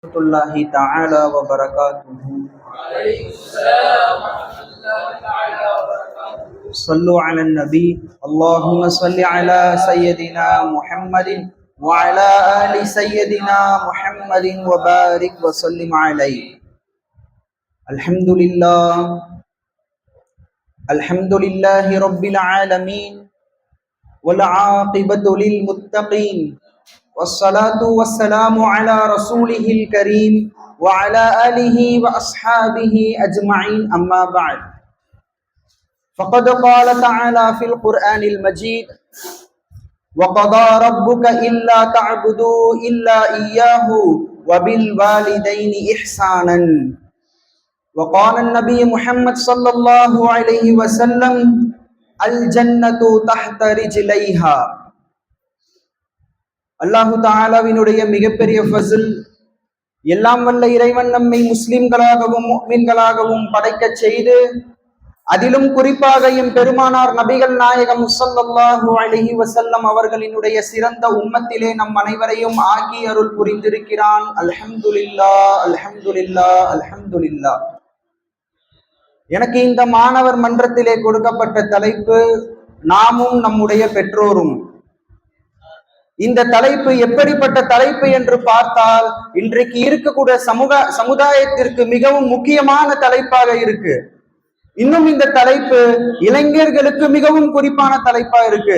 ورحمة الله تعالى وبركاته. صلوا على النبي. اللهم صل على سيدنا محمد وعلى آل سيدنا محمد وبارك وسلم عليه. الحمد لله. الحمد لله رب العالمين. والعاقبة للمتقين. والصلاة والسلام على رسوله الكريم وعلى آله وأصحابه أجمعين. أما بعد فقد قال تعالى في القرآن المجيد وقضى ربك إلا تعبدوا إلا إياه وبالوالدين إحسانا. وقال النبي محمد صلى الله عليه وسلم الجنة تحت رجليها. அல்லாஹு தாலாவினுடைய மிகப்பெரிய ஃபசில் எல்லாம் வல்ல இறைவன் நம்மை முஸ்லிம்களாகவும் மீன்களாகவும் படைக்கச் செய்து அதிலும் குறிப்பாக எம் பெருமானார் நபிகள் நாயகம் முசல்லாஹு அலஹி வசல்லம் அவர்களினுடைய சிறந்த உம்மத்திலே நம் அனைவரையும் ஆகி அருள் புரிந்திருக்கிறான். அல்ஹம்துலில்லா அல்ஹம்துலில்லா அல்ஹம்துலில்லா எனக்கு இந்த மாணவர் மன்றத்திலே கொடுக்கப்பட்ட தலைப்பு நாமும் நம்முடைய பெற்றோரும். இந்த தலைப்பு எப்படிப்பட்ட தலைப்பு என்று பார்த்தால் இன்றைக்கு இருக்கக்கூடிய சமூக சமுதாயத்திற்கு மிகவும் முக்கியமான தலைப்பாக இருக்கு. இன்னும் இந்த தலைப்பு இளைஞர்களுக்கு மிகவும் குறிப்பான தலைப்பா இருக்கு.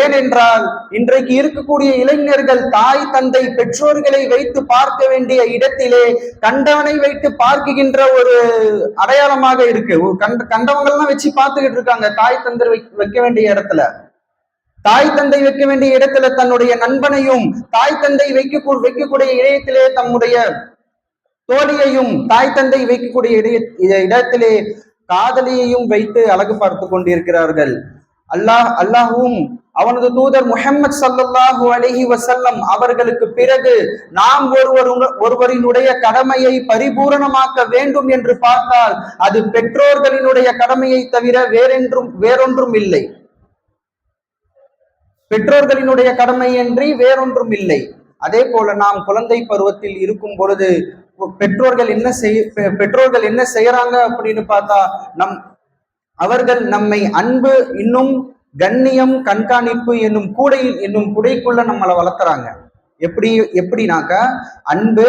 ஏனென்றால் இன்றைக்கு இருக்கக்கூடிய இளைஞர்கள் தாய் தந்தை பெற்றோர்களை வைத்து பார்க்க வேண்டிய இடத்திலே கண்டவனை வைத்து பார்க்குகின்ற ஒரு அடையாளமாக இருக்கு. கண்ட கண்டவங்கள்லாம் வச்சு பார்த்துக்கிட்டு இருக்காங்க தாய் தந்தை வைக்க வேண்டிய இடத்துல. தாய் தந்தை வைக்க வேண்டிய இடத்துல தன்னுடைய நண்பனையும் தாய் தந்தை வைக்க வைக்கக்கூடிய இடையத்திலே தம்முடைய தோழியையும் தாய் தந்தை வைக்கக்கூடிய இடைய இடத்திலே காதலியையும் வைத்து அழகு பார்த்து கொண்டிருக்கிறார்கள். அல்லாஹ் அல்லாஹும் அவனது தூதர் முஹம்மது சல்லாஹூ அலஹி வசல்லம் அவர்களுக்கு பிறகு நாம் ஒருவர் ஒருவரினுடைய கடமையை பரிபூரணமாக்க வேண்டும் என்று பார்த்தால் அது பெற்றோர்களினுடைய கடமையை தவிர வேறென்றும் வேறொன்றும் இல்லை. பெற்றோர்களினுடைய கடமையின்றி வேறொன்றும் இல்லை. அதே போல நாம் குழந்தை பருவத்தில் இருக்கும் பொழுது பெற்றோர்கள் என்ன செய்ய பெற்றோர்கள் என்ன செய்யறாங்க அப்படின்னு பார்த்தா நம் அவர்கள் நம்மை அன்பு இன்னும் கண்ணியம் கண்காணிப்பு என்னும் கூடையில் என்னும் குடைக்குள்ள நம்மளை வளர்த்துறாங்க. எப்படி எப்படினாக்க அன்பு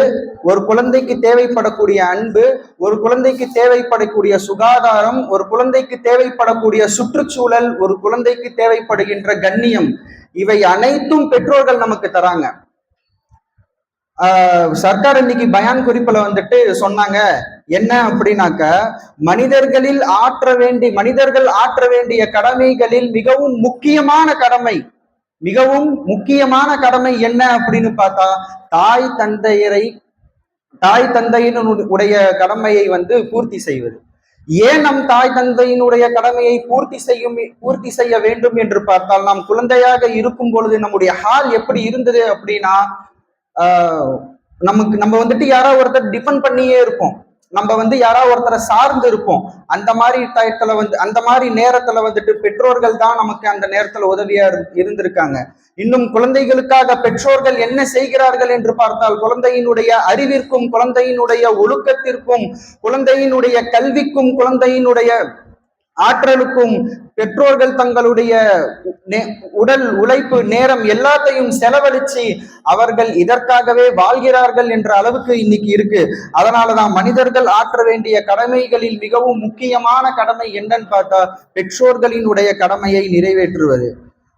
ஒரு குழந்தைக்கு தேவைப்படக்கூடிய அன்பு ஒரு குழந்தைக்கு தேவைப்படக்கூடிய சுகாதாரம் ஒரு குழந்தைக்கு தேவைப்படக்கூடிய சுற்றுச்சூழல் ஒரு குழந்தைக்கு தேவைப்படுகின்ற கண்ணியம் இவை அனைத்தும் பெற்றோர்கள் நமக்கு தராங்க. சர்க்கார் இன்னைக்கு பயான் குறிப்புல வந்துட்டு சொன்னாங்க. என்ன அப்படின்னாக்க மனிதர்களில் ஆற்ற வேண்டி மனிதர்கள் ஆற்ற வேண்டிய கடமைகளில் மிகவும் முக்கியமான கடமை. மிகவும் முக்கியமான கடமை என்ன அப்படின்னு பார்த்தா தாய் தந்தையரை தாய் தந்தையினுடைய கடமையை வந்து பூர்த்தி செய்வது. ஏன் நம் தாய் தந்தையினுடைய கடமையை பூர்த்தி செய்யும் பூர்த்தி செய்ய வேண்டும் என்று பார்த்தால் நாம் குழந்தையாக இருக்கும் பொழுது நம்முடைய ஹால் எப்படி இருந்தது அப்படின்னா நமக்கு நம்ம வந்துட்டு யாராவது ஒருத்தர் டிபெண்ட் பண்ணியே இருப்போம். நம்ம வந்து யாராவது ஒருத்தரை சார்ந்து இருப்போம். அந்த மாதிரி டயத்துல வந்து அந்த மாதிரி நேரத்துல வந்துட்டு பெற்றோர்கள் தான் நமக்கு அந்த நேரத்துல உதவியா இருந்திருக்காங்க. இன்னும் குழந்தைகளுக்காக பெற்றோர்கள் என்ன செய்கிறார்கள் என்று பார்த்தால் குழந்தையினுடைய அறிவிற்கும் குழந்தையினுடைய ஒழுக்கத்திற்கும் குழந்தையினுடைய கல்விக்கும் குழந்தையினுடைய ஆற்றலுக்கும் பெற்றோர்கள் தங்களுடைய உடல் உழைப்பு நேரம் எல்லாத்தையும் செலவழிச்சு அவர்கள் இதற்காகவே வாழ்கிறார்கள் என்ற அளவுக்கு இன்னைக்கு இருக்கு. அதனாலதான் மனிதர்கள் ஆற்ற வேண்டிய கடமைகளில் மிகவும் முக்கியமான கடமை என்னன்னு பார்த்தா பெற்றோர்களினுடைய கடமையை நிறைவேற்றுவது.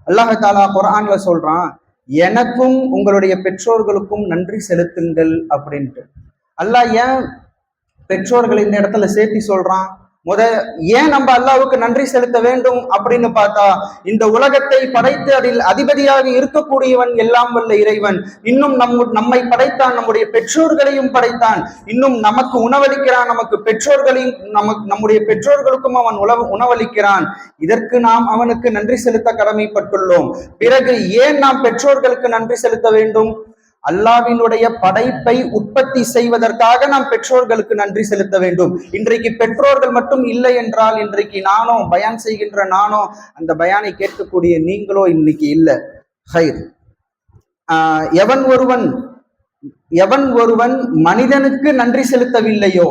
அல்லாஹாலா குரான்ல சொல்றான் எனக்கும் உங்களுடைய பெற்றோர்களுக்கும் நன்றி செலுத்துங்கள் அப்படின்ட்டு. அல்லாஹ் ஏன் பெற்றோர்கள் இந்த இடத்துல சேர்த்தி சொல்றான்? முத ஏன் நம்ம அல்லாவுக்கு நன்றி செலுத்த வேண்டும் அப்படின்னு பார்த்தா இந்த உலகத்தை படைத்து அதில் அதிபதியாக இருக்கக்கூடியவன் எல்லாம் வல்ல இறைவன். இன்னும் நம் நம்மை படைத்தான் நம்முடைய பெற்றோர்களையும் படைத்தான். இன்னும் நமக்கு உணவளிக்கிறான் நமக்கு பெற்றோர்களையும் நமக்கு நம்முடைய பெற்றோர்களுக்கும் அவன் உணவு உணவளிக்கிறான். இதற்கு நாம் அவனுக்கு நன்றி செலுத்த கடமைப்பட்டுள்ளோம். பிறகு ஏன் நாம் பெற்றோர்களுக்கு நன்றி செலுத்த வேண்டும்? அல்லாவினுடைய படைப்பை உற்பத்தி செய்வதற்காக நாம் பெற்றோர்களுக்கு நன்றி செலுத்த வேண்டும். இன்றைக்கு பெற்றோர்கள் மட்டும் இல்லை என்றால் இன்றைக்கு நானோ பயான் செய்கின்ற நானோ அந்த பயானை கேட்கக்கூடிய நீங்களோ இன்னைக்கு இல்லை. ஹைர். எவன் ஒருவன் எவன் ஒருவன் மனிதனுக்கு நன்றி செலுத்தவில்லையோ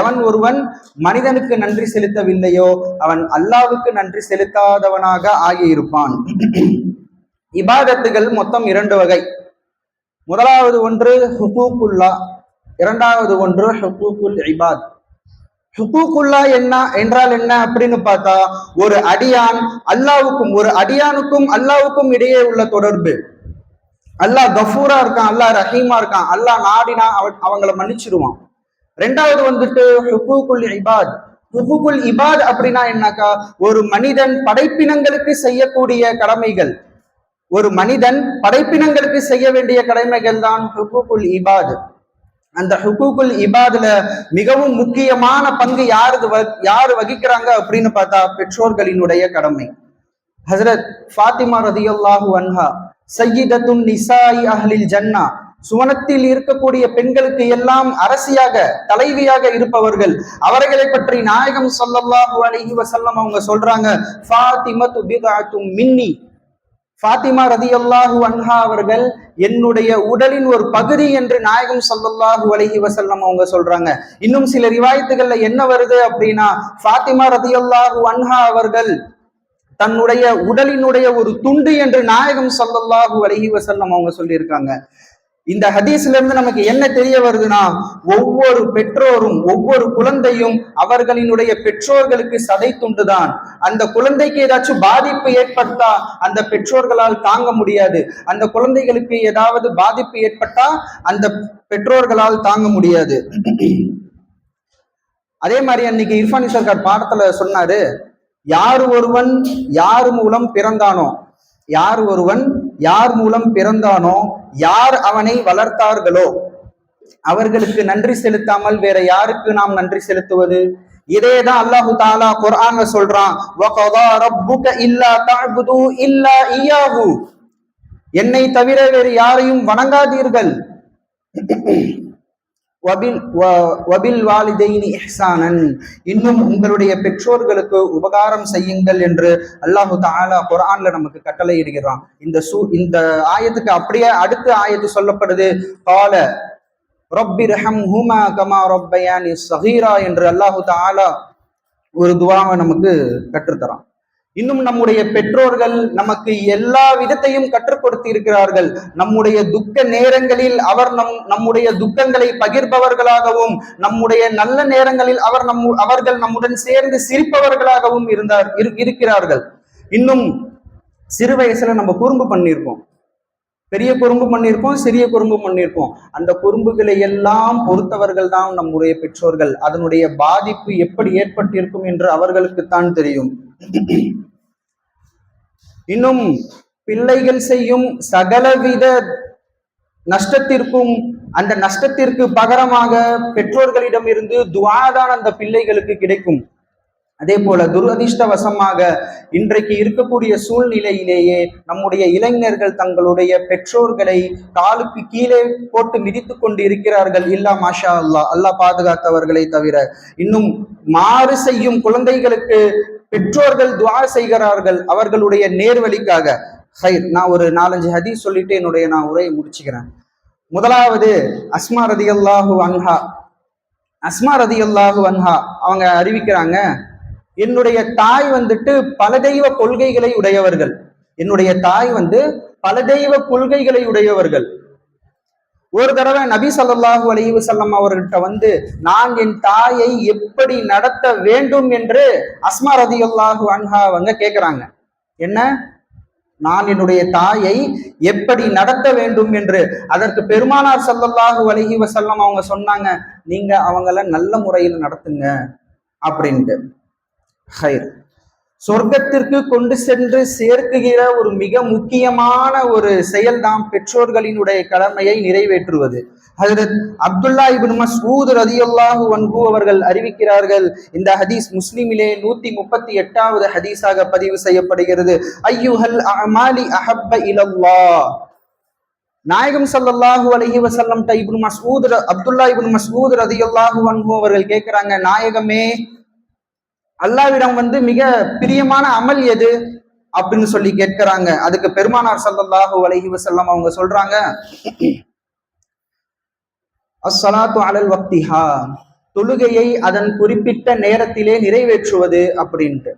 எவன் ஒருவன் மனிதனுக்கு நன்றி செலுத்தவில்லையோ அவன் அல்லாவுக்கு நன்றி செலுத்தாதவனாக ஆகியிருப்பான். இபாதத்துகள் மொத்தம் இரண்டு வகை. முதலாவது ஒன்று ஹுகூக்குல்லா இரண்டாவது ஒன்று ஹுகூக்குல் இபாத். ஹுகூக்குல்லா என்ன என்றால் என்ன அப்படின்னு பார்த்தா ஒரு அடியான் அல்லாவுக்கும் ஒரு அடியானுக்கும் அல்லாவுக்கும் இடையே உள்ள தொடர்பு. அல்லாஹ் கஃபூரா இருக்கான் அல்லாஹ் ரஹீமா இருக்கான் அல்லாஹ் நாடினா அவங்கள மன்னிச்சிருவான். ரெண்டாவது வந்துட்டு ஹுகூக்குல் இபாத். ஹுகூக்குல் இபாத் அப்படின்னா என்னக்கா ஒரு மனிதன் படைப்பினங்களுக்கு செய்யக்கூடிய கடமைகள். ஒரு மனிதன் படைப்பினங்களுக்கு செய்ய வேண்டிய கடமைகள் தான் ஹுகூக்குல் இபாது. அந்த ஹுகூக்குல் இபாதுல மிகவும் முக்கியமான பங்கு யாரு யாரு வகிக்கிறாங்க அப்படின்னு பார்த்தா பெற்றோர்களினுடைய கடமை. ஹசரத் ஃபாத்திமா ரதியுல்லாஹு அன்ஹா சையீதத்துன் நிசாய் அஹ்லில் ஜன்னா சுவனத்தில் இருக்கக்கூடிய பெண்களுக்கு எல்லாம் அரசியாக தலைவியாக இருப்பவர்கள் அவர்களை பற்றி நாயகம் சொல்லல்லாஹு அலைஹி வசல்லம் அவங்க சொல்றாங்க ஃபாத்திமத்து பிதாத்தும் மின்னி ஃபாத்திமா ரதி அல்லாஹு அன்ஹா அவர்கள் என்னுடைய உடலின் ஒரு பகுதி என்று நாயகம் சல்லல்லாஹு அலஹி வசல்லம் அவங்க சொல்றாங்க. இன்னும் சில ரிவாயத்துகள்ல என்ன வருது அப்படின்னா ஃபாத்திமா ரதி அல்லாஹு அன்ஹா அவர்கள் தன்னுடைய உடலினுடைய ஒரு துண்டு என்று நாயகம் சல்லல்லாஹு அலஹி வசல்லம் அவங்க சொல்லியிருக்காங்க. இந்த ஹதீஸ்ல இருந்து நமக்கு என்ன தெரிய வருதுன்னா ஒவ்வொரு பெற்றோரும் ஒவ்வொரு குழந்தையும் அவர்களினுடைய பெற்றோர்களுக்கு சதை துண்டுதான். அந்த குழந்தைக்கு ஏதாச்சும் பாதிப்பு ஏற்பட்டா அந்த பெற்றோர்களால் தாங்க முடியாது. அந்த குழந்தைகளுக்கு ஏதாவது பாதிப்பு ஏற்பட்டா அந்த பெற்றோர்களால் தாங்க முடியாது. அதே மாதிரி அன்னைக்கு இர்ஃபானி சர்க்கார் பாடத்துல சொன்னாரு யார் ஒருவன் யார் மூலம் பிறந்தானோ யார் ஒருவன் யார் மூலம் பிறந்தானோ யார் அவனை வளர்த்தார்களோ? அவர்களுக்கு நன்றி செலுத்தாமல் வேற யாருக்கு நாம் நன்றி செலுத்துவது? இதேதான் அல்லாஹு தாலா குர்ஆன்ல சொல்றான். என்னை தவிர வேறு யாரையும் வணங்காதீர்கள். வபில் வாலிதைனி இஹ்சானன். இன்னும் உங்களுடைய பெற்றோர்களுக்கு உபகாரம் செய்யுங்கள் என்று அல்லாஹு தாலா குரான்ல நமக்கு கட்டளை இடுகிறான் இந்த சூ இந்த ஆயத்துக்கு அப்படியே அடுத்த ஆயத்து சொல்லப்படுது. கால ரொப்பி ரஹம் ஹூமா கமா ரொப்பயானி சஹீரா என்று அல்லாஹு தாலா ஒரு துவாவை நமக்கு கற்றுத்தரான். இன்னும் நம்முடைய பெற்றோர்கள் நமக்கு எல்லா விதத்தையும் கற்றுக் கொடுத்திருக்கிறார்கள் நம்முடைய துக்க நேரங்களில் அவர் நம் நம்முடைய துக்கங்களை பகிர்பவர்களாகவும் நம்முடைய நல்ல நேரங்களில் அவர் நம் அவர்கள் நம்முடன் சேர்ந்து சிரிப்பவர்களாகவும் இருந்தார் இருக்கிறார்கள். இன்னும் சிறு வயசுல நம்ம குறும்பு பண்ணியிருக்கோம் பெரிய குறும்பு பண்ணியிருக்கோம் சிறிய குறும்பு பண்ணியிருப்போம். அந்த குறும்புகளை எல்லாம் பொறுத்தவர்கள் தான் நம்முடைய பெற்றோர்கள். அதனுடைய பாதிப்பு எப்படி ஏற்பட்டிருக்கும் என்று அவர்களுக்குத்தான் தெரியும். இன்னும் பிள்ளைகள் செய்யும் சகலவித நஷ்டத்திற்கும் அந்த நஷ்டத்திற்கு பகரமாக பெற்றோர்களிடம் இருந்து துவாதான் அந்த பிள்ளைகளுக்கு கிடைக்கும். அதே போல துரதிர்ஷ்டவசமாக இன்றைக்கு இருக்கக்கூடிய சூழ்நிலையிலேயே நம்முடைய இளைஞர்கள் தங்களுடைய பெற்றோர்களை காலுக்கு கீழே போட்டு மிதித்து கொண்டு இருக்கிறார்கள் இல்லா மாஷா அல்லா அல்லாஹ் பாதுகாத்தவர்களை தவிர இன்னும் மாறு செய்யும் குழந்தைகளுக்கு பெற்றோர்கள் துவா செய்கிறார்கள். அவர்களுடைய நேர்வழிக்காக. ஹைர் நான் ஒரு நாலஞ்சு ஹதீஸ் சொல்லிட்டு என்னுடைய நான் உரையை முடிச்சுக்கிறேன். முதலாவது அஸ்மா ரதி அல்லாஹு அன்ஹா. அஸ்மா ரதி அல்லாஹு அன்ஹா. அவங்க அறிவிக்கிறாங்க என்னுடைய தாய் வந்துட்டு பல தெய்வ கொள்கைகளை உடையவர்கள். என்னுடைய தாய் வந்து பல தெய்வ கொள்கைகளை உடையவர்கள். ஒரு தடவை நபி சொல்லாஹு அலைவு செல்லம் அவர்கிட்ட வந்து நான் என் தாயை எப்படி நடத்த வேண்டும்? என்று அஸ்மா ரதி அல்லாஹு அன்ஹா அவங்க கேட்கிறாங்க என்ன? நான் என்னுடைய தாயை எப்படி நடத்த வேண்டும்? என்று. அதற்கு பெருமானார் சல்லல்லாஹு அலஹி வசல்லம் அவங்க சொன்னாங்க நீங்க அவங்கள நல்ல முறையில் நடத்துங்க. அப்படின்ட்டு. ஹைர். சொர்க்கத்திற்கு கொண்டு சென்று சேர்க்குகிற ஒரு மிக முக்கியமான ஒரு செயல்தான் பெற்றோர்களினுடைய கடமையை நிறைவேற்றுவது. ஹசரத் அப்துல்லா இபின் மசூத் ரதியுல்லாஹு வன்கு அவர்கள் அறிவிக்கிறார்கள் இந்த ஹதீஸ் முஸ்லிமிலே நூத்தி முப்பத்தி எட்டாவது ஹதீஸாக பதிவு செய்யப்படுகிறது. ஐயுஹல் அமாலி அஹப்ப இலல்லா. நாயகம் சல்லாஹு அலஹி வசல்லம் Ibn Masood Abdullah ibn Masood ரதியுல்லாஹு வன்கு அவர்கள் கேட்கிறாங்க நாயகமே அல்லாவிடம் வந்து மிக பிரியமான அமல் எது? அப்படின்னு சொல்லி கேட்கிறாங்க. அதுக்கு பெருமானார் சல்லாஹூ அலஹி வசல்லம் அவங்க சொல்றாங்க அஸ்ஸலாத்து அலல் வக்திஹா. தொழுகையை அதன் குறிப்பிட்ட நேரத்திலே நிறைவேற்றுவது அப்படின்ட்டு.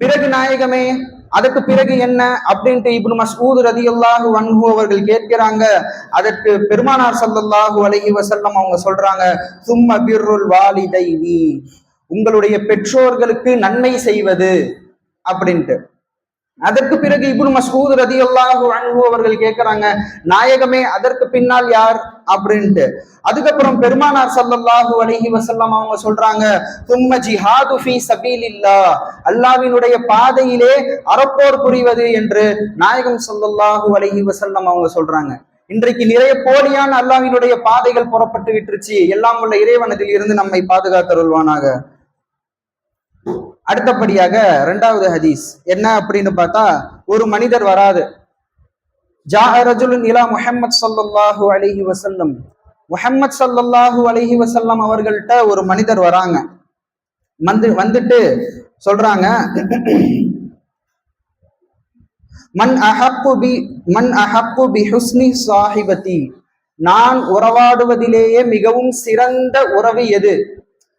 பிறகு நாயகமே அதற்கு பிறகு என்ன? அப்படின்ட்டு இப்னு மஸ்ஊத் ரதியல்லாஹு அன்ஹு அவர்கள் கேட்கிறாங்க. அதற்கு பெருமானார் ஸல்லல்லாஹு அலஹி வசல்லம் அவங்க சொல்றாங்க சும்ம பிர்ருல் வாலிதைனி. உங்களுடைய பெற்றோர்களுக்கு நன்மை செய்வது அப்படின்ட்டு. அதற்கு பிறகு இப்னு மஸ்ஊத் ரதியல்லாஹு அன்ஹு அவர்கள் கேட்கிறாங்க நாயகமே அதற்கு பின்னால் யார்? அப்படின்ட்டு. அதுக்கப்புறம் பெருமானார் சல்லல்லாஹு அலஹி வசல்லம் அவங்க சொல்றாங்க தும்ம ஜிஹாது சபீல் சபீலில்லா அல்லாஹ்வினுடைய பாதையிலே அறப்போர் புரிவது என்று நாயகம் சல்லல்லாஹு அலஹி வசல்லம் அவங்க சொல்றாங்க. இன்றைக்கு நிறைய போலியான அல்லாவினுடைய பாதைகள் புறப்பட்டு விட்டுருச்சு. எல்லாம் உள்ள இறைவனதில் இருந்து நம்மை பாதுகாத்தருள்வானாக அடுத்தபடியாக இரண்டாவது ஹதீஸ். என்ன அப்படின்னு பார்த்தா ஒரு மனிதர் வராது. ஜா இலா முஹம்மத் சல்லாஹூ அலைஹி வசல்லம் முஹம்மத் ஸல்லல்லாஹு அலைஹி வசல்லம் அவர்கள்ட்ட ஒரு மனிதர் வராங்க. வந்து வந்துட்டு சொல்றாங்க மன் அஹப்பு பி மன் அஹப்பு பி ஹுஸ்னி சாஹிபதி. நான் உறவாடுவதிலேயே மிகவும் சிறந்த உறவு எது?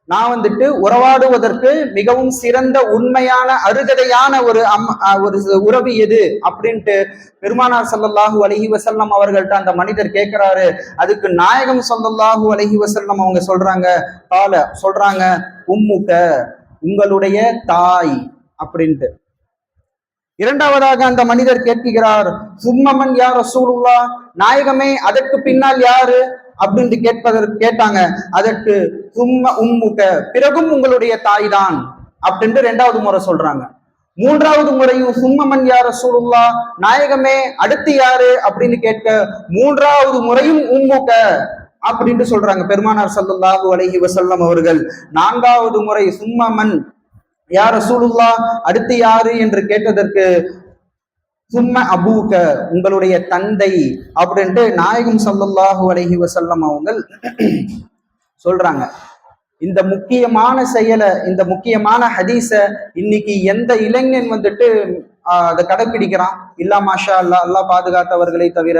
நான் வந்துட்டு உறவாடுவதற்கு மிகவும் சிறந்த உண்மையான அருகதையான ஒரு அம் ஒரு உறவு எது? அப்படின்ட்டு பெருமானார் சல்லல்லாஹு அலஹி வசல்லம் அவர்கள்ட்ட அந்த மனிதர் கேட்கிறாரு. அதுக்கு நாயகம் ஸல்லல்லாஹு அலஹி வசல்லம் அவங்க சொல்றாங்க கால சொல்றாங்க உம்முக உங்களுடைய தாய் அப்படின்ட்டு. இரண்டாவதாக அந்த மனிதர் கேட்கிறார் சும்மமன் யார் ரசூலுல்லா நாயகமே அதற்கு பின்னால் யாரு? அப்படின்னு கேட்பதற்கு கேட்டாங்க. அதற்கு சும்ம உம்முக பிறகும் உங்களுடைய தாய் தான் அப்படின்ட்டு ரெண்டாவது முறை சொல்றாங்க. மூன்றாவது முறையும் சும்மமன் யார் ரசூலுல்லா நாயகமே அடுத்து யாரு? அப்படின்னு கேட்க மூன்றாவது முறையும் உம்முக. அப்படின்ட்டு சொல்றாங்க பெருமானார் சல்லுல்லாஹு அலஹி வசல்லம் அவர்கள். நான்காவது முறை சும்மமன் யார் ரசூலுல்லா அடுத்து யாரு என்று கேட்டதற்கு சும்ம அபூக உங்களுடைய தந்தை அப்படின்ட்டு நாயகம் சல்லுல்லாஹு அலஹி வசல்லம் அவங்கள் சொல்றாங்க. இந்த முக்கியமான செயலை இந்த முக்கியமான ஹதீஸை இன்னைக்கு எந்த இளைஞன் வந்துட்டு அதை கடைப்பிடிக்கிறான்? இல்லா மாஷா அல்லா அல்லா பாதுகாத்தவர்களை தவிர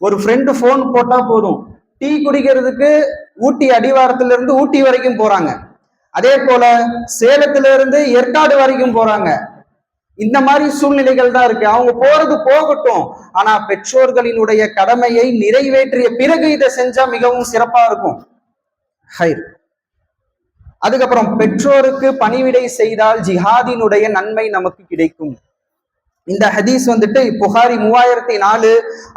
ஒரு ஃப்ரெண்டு ஃபோன் போட்டா போதும். டீ குடிக்கிறதுக்கு ஊட்டி அடிவாரத்துல இருந்து ஊட்டி வரைக்கும் போறாங்க. அதே போல சேலத்துல இருந்து ஏற்காடு வரைக்கும் போறாங்க. இந்த மாதிரி சூழ்நிலைகள் தான் இருக்கு. அவங்க போறது போகட்டும். ஆனா பெற்றோர்களினுடைய கடமையை நிறைவேற்றிய பிறகு இதை செஞ்சா மிகவும் சிறப்பா இருக்கும். ஹைர். அதுக்கப்புறம் பெற்றோருக்கு பணிவிடை செய்தால் ஜிஹாதினுடைய நன்மை நமக்கு கிடைக்கும். இந்த ஹதீஸ் வந்துட்டு புகாரி மூவாயிரத்தி நாலு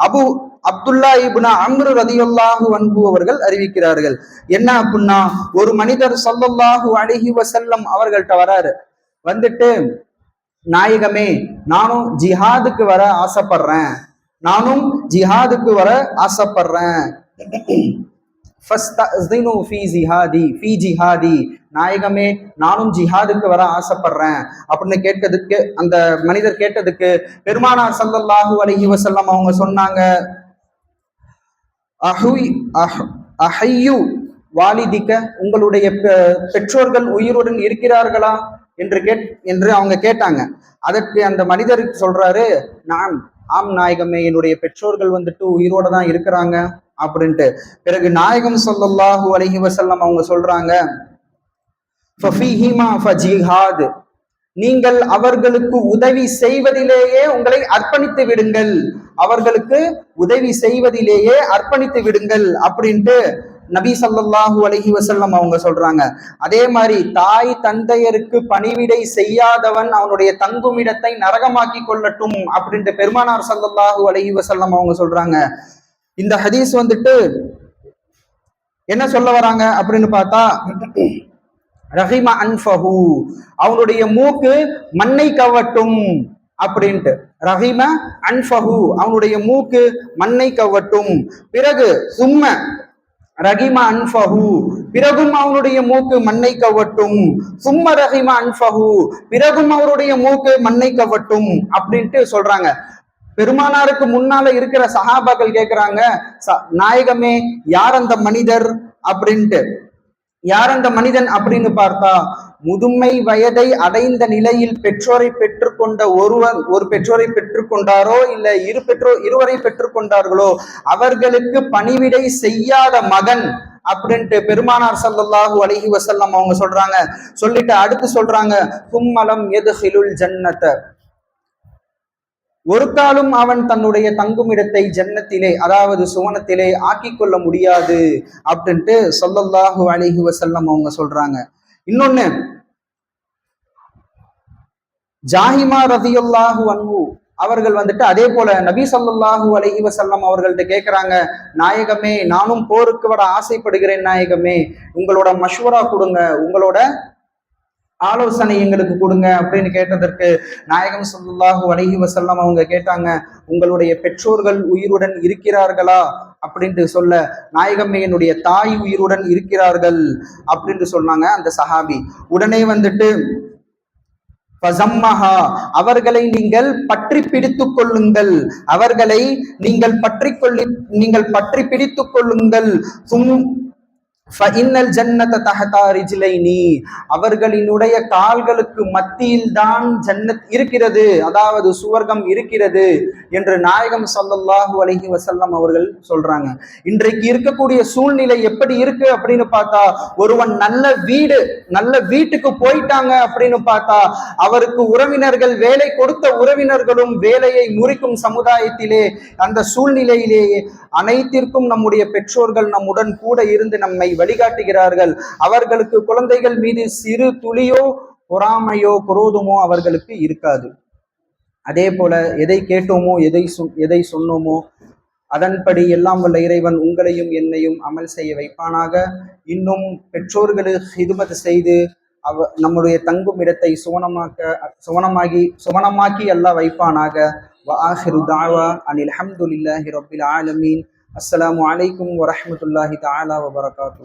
அபு அப்துல்லா இபுனா அம்ரு ரதியுல்லாஹு அன்பு அவர்கள் அறிவிக்கிறார்கள். என்ன அப்படின்னா ஒரு மனிதர் சொல்லல்லாஹு அழகி வசல்லம் அவர்கள்ட்ட வராரு. வந்துட்டு நாயகமே நானும் ஜிஹாதுக்கு வர ஆசைப்படுறேன். நானும் ஜிஹாதுக்கு வர ஆசைப்படுறேன். ஃபஸ்தஅஸ்தினு ஃபீ ஜிஹாதி ஃபீ ஜிஹாதி. நாயகமே நானும் ஜிஹாதுக்கு வர ஆசைப்படுறேன். அப்படின்னு கேட்டதுக்கு அந்த மனிதர் கேட்டதுக்கு பெருமானார் ஸல்லல்லாஹு அலஹி வசல்லம் அவங்க சொன்னாங்க அஹுய் அஹ் அஹையு வாலிதிக்க உங்களுடைய பெ- பெற்றோர்கள் உயிருடன் இருக்கிறார்களா? என்று கேட் என்று அவங்க கேட்டாங்க. அதற்கு அந்த மனிதர் சொல்றாரு நான் ஆம் நாயகமே என்னுடைய பெற்றோர்கள் வந்துட்டு உயிரோட தான் இருக்கிறாங்க. அப்படின்ட்டு. பிறகு நாயகம் சொல்லல்லாஹு அலஹி வசல்லம் அவங்க சொல்றாங்க ஃபஃபீஹிமா ஃபஜிஹாத் நீங்கள் அவர்களுக்கு உதவி செய்வதிலேயே உங்களை அர்ப்பணித்து விடுங்கள். அவர்களுக்கு உதவி செய்வதிலேயே அர்ப்பணித்து விடுங்கள் அப்படின்ட்டு நபி சல்லாஹூ அலஹி வசல்லம் அவங்க சொல்றாங்க. அதே மாதிரி தாய் தந்தையருக்கு பணிவிடை செய்யாதவன் அவனுடைய தங்குமிடத்தை நரகமாக்கி கொள்ளட்டும் அப்படின்ட்டு பெருமானார் சல்லாஹூ அலஹி வசல்லம் அவங்க சொல்றாங்க. இந்த ஹதீஸ் வந்துட்டு என்ன சொல்ல வராங்க அப்படின்னு பார்த்தா ரஹிம அன்ஃபஹு. அவனுடைய மூக்கு மண்ணை கவட்டும் அப்படின்ட்டு. ரஹிம அன்ஃபஹு. அவனுடைய மூக்கு மண்ணை கவட்டும். பிறகு சும்ம ரஹிம அன்ஃபஹு. பிறகும் அவனுடைய மூக்கு மண்ணை கவட்டும். சும்ம ரஹிம அன்ஃபஹு. பிறகும் அவருடைய மூக்கு மண்ணை கவட்டும் அப்படின்ட்டு சொல்றாங்க. பெருமானாருக்கு முன்னால இருக்கிற சஹாபாக்கள் கேட்கிறாங்க "ச- நாயகமே யார் அந்த மனிதர்? அப்படின்ட்டு. யார் அந்த மனிதன் அப்படின்னு பார்த்தா முதுமை வயதை அடைந்த நிலையில் பெற்றோரை பெற்றுக்கொண்ட ஒருவர் ஒரு பெற்றோரை பெற்றுக்கொண்டாரோ இல்ல இரு பெற்றோர் இருவரை பெற்றுக்கொண்டார்களோ அவர்களுக்கு பணிவிடை செய்யாத மகன் அப்படின்ட்டு பெருமானார் ஸல்லல்லாஹு அலைஹி வசல்லம் அவங்க சொல்றாங்க. சொல்லிட்டு அடுத்து சொல்றாங்க கும்மலம் எது ஹிலுல் ஜன்னத்தை. ஒருத்தாலும் அவன் தன்னுடைய தங்குமிடத்தை ஜன்னத்திலே அதாவது சுவனத்திலே ஆக்கி கொள்ள முடியாது அப்படின்ட்டு சொல்லல்லாஹு அலிஹி வசல்லம் அவங்க சொல்றாங்க. இன்னொன்னு ஜாஹிமா ரதியுல்லாஹு அன்பு அவர்கள் வந்துட்டு அதே போல நபி சொல்லாஹூ அலஹி வசல்லம் அவர்கள்ட்ட கேட்குறாங்க நாயகமே நானும் போருக்கு வர ஆசைப்படுகிறேன் நாயகமே. உங்களோட மஷ்வரா கொடுங்க உங்களோட ஆலோசனை எங்களுக்கு கொடுங்க அப்படின்னு கேட்டதற்கு நாயகம் ஸல்லல்லாஹு அலைஹி வசல்லம் அவங்க கேட்டாங்க உங்களுடைய பெற்றோர்கள் உயிருடன் இருக்கிறார்களா? அப்படின்ட்டு சொல்ல நாயகம் என்னுடைய தாய் உயிருடன் இருக்கிறார்கள். அப்படின்ட்டு சொன்னாங்க அந்த சஹாபி. உடனே வந்துட்டு ஃபஸம்மஹா, அவர்களை நீங்கள் பற்றி பிடித்து கொள்ளுங்கள். அவர்களை நீங்கள் பற்றி கொள்ளி நீங்கள் பற்றி பிடித்து கொள்ளுங்கள். சும் ஃபஇன்னல் ஜன்னத தஹதா ரிஜ்லைனி அவர்களினுடைய கால்களுக்கு மத்தியில் தான் ஜன்னத் இருக்கிறது. அதாவது சுவர்க்கம் இருக்கிறது என்று நாயகம் ஸல்லல்லாஹு அலஹி வசல்லம் அவர்கள் சொல்றாங்க. இன்றைக்கு இருக்கக்கூடிய சூழ்நிலை எப்படி இருக்கு அப்படின்னு பார்த்தா ஒருவன் நல்ல வீடு நல்ல வீட்டுக்கு போயிட்டாங்க அப்படின்னு பார்த்தா அவருக்கு உறவினர்கள் வேலை கொடுத்த உறவினர்களும் வேலையை முறிக்கும் சமுதாயத்திலே அந்த சூழ்நிலையிலேயே அனைத்திற்கும் நம்முடைய பெற்றோர்கள் நம்முடன் கூட இருந்து நம்மை வழிகாட்டுகிறார்கள் அவர்களுக்கு குழந்தைகள் மீது சிறு துளியோ பொறாமையோ குரோதமோ அவர்களுக்கு இருக்காது அதே போல எதை கேட்டோமோ எதை சொ- எதை சொன்னோமோ அதன்படி எல்லாம் வல்ல இறைவன் உங்களையும் என்னையும் அமல் செய்ய வைப்பானாக இன்னும் பெற்றோர்களுக்கு ஹிதுமத் செய்து அவ நம்முடைய தங்கும் இடத்தை சுவனமாக்க சுவனமாகி சுவனமாக்கி அல்லாஹ் வைப்பானாக وآخر دعوة أن الحمد لله رب العالمين السلام عليكم ورحمة الله تعالى وبركاته